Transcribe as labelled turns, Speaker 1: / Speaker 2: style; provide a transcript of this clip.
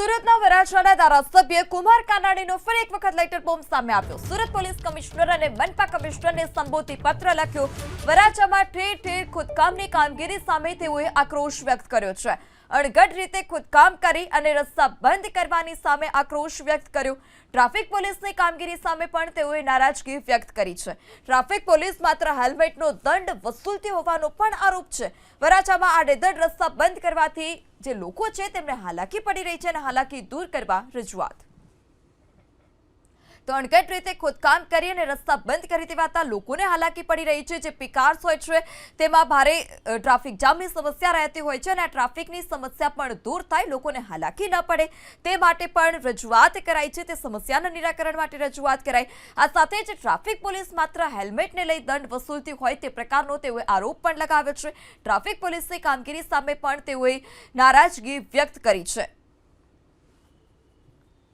Speaker 1: સુરતના વરાછાના ધારાસભ્ય કુમાર કાનાણીનો ફરી એક વખત લેટર બોમ્બ સામે આવ્યો. સુરત પોલીસ કમિશનર અને મનપા કમિશનરને સંબોધી પત્ર લખ્યો, વરાછામાં ઠેર ઠેર ખોદકામની કામગીરી સામે તેઓએ આક્રોશ વ્યક્ત કર્યો છે. અણઘડ રીતે ખુદકામ કરી અને રસ્તા બંધ કરવાની સામે આક્રોશ વ્યક્ત કર્યો. ટ્રાફિક પોલીસની કામગીરી સામે પણ તેઓએ નારાજગી વ્યક્ત કરી છે. ટ્રાફિક પોલીસ માત્ર હેલ્મેટનો દંડ વસૂલતી હોવાનો પણ આરોપ છે. વરાછામાં આડેધડ રસ્તા બંધ કરવાથી જે લોકો છે તેમને હાલાકી પડી રહી છે અને હાલાકી દૂર કરવા રજૂઆત. તો અણઘટ રીતે ખોદકામ કરી અને રસ્તા બંધ કરી દેવાતા લોકોને હાલાકી પડી રહી છે, જે પિકાર્સ હોય છે. તેમાં ભારે ટ્રાફિક જામની સમસ્યા રહેતી હોય છે અને આ ટ્રાફિકની સમસ્યા પણ દૂર થાય, લોકોને હાલાકી ન પડે. તે માટે પણ રજૂઆત કરાઈ છે, તે સમસ્યાના નિરાકરણ માટે રજૂઆત કરાઈ. આ સાથે જ ટ્રાફિક પોલીસ માત્ર હેલ્મેટને લઈ દંડ વસૂલતી હોય તે પ્રકારનો તેઓએ આરોપ પણ લગાવ્યો છે. ટ્રાફિક પોલીસની કામગીરી સામે પણ તેઓએ નારાજગી વ્યક્ત કરી છે.